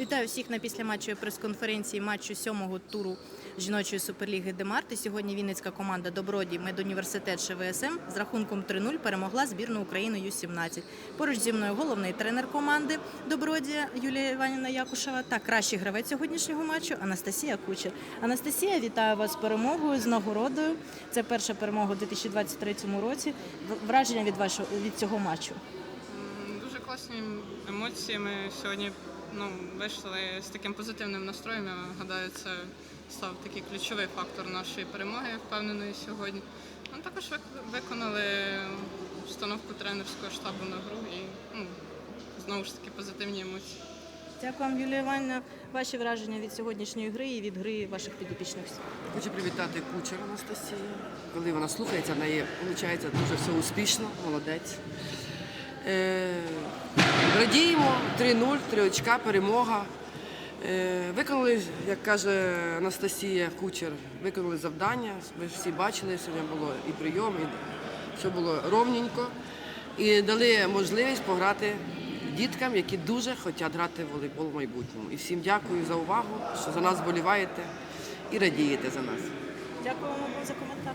Вітаю всіх на післяматчевій прес-конференції матчу сьомого туру жіночої суперліги Демарти. Сьогодні Вінницька команда Добродій медуніверситет ШВСМ з рахунком 3-0 перемогла збірну України Ю-17. Поруч зі мною головний тренер команди Добродія Юлія Іванівна Якушева та кращий гравець сьогоднішнього матчу Анастасія Кучер. Анастасія, вітаю вас з перемогою, з нагородою. Це перша перемога у 2023 році. Враження від вашого від цього матчу. Дуже класні емоції. Сьогодні ну, вийшли з таким позитивним настроєм. Я гадаю, це став такий ключовий фактор нашої перемоги, я впевнений сьогодні. Ну, також виконали установку тренерського штабу на гру і ну, знову ж таки позитивні емоції. Дякую вам, Юлія Іванівна. Ваші враження від сьогоднішньої гри і від гри ваших підопічних. Хочу привітати кучера Анастасію. Коли вона слухається, в неї виходить дуже все успішно, молодець. Е, радіємо 3-0, 3 очка, перемога. Е, виконали, як каже Анастасія Кучер, виконали завдання. Ви всі бачили, сьогодні було і прийом, і все було ровненько. І дали можливість пограти діткам, які дуже хочуть грати в волейбол в майбутньому. І всім дякую за увагу, що за нас вболіваєте і радієте за нас. Дякую вам за коментар.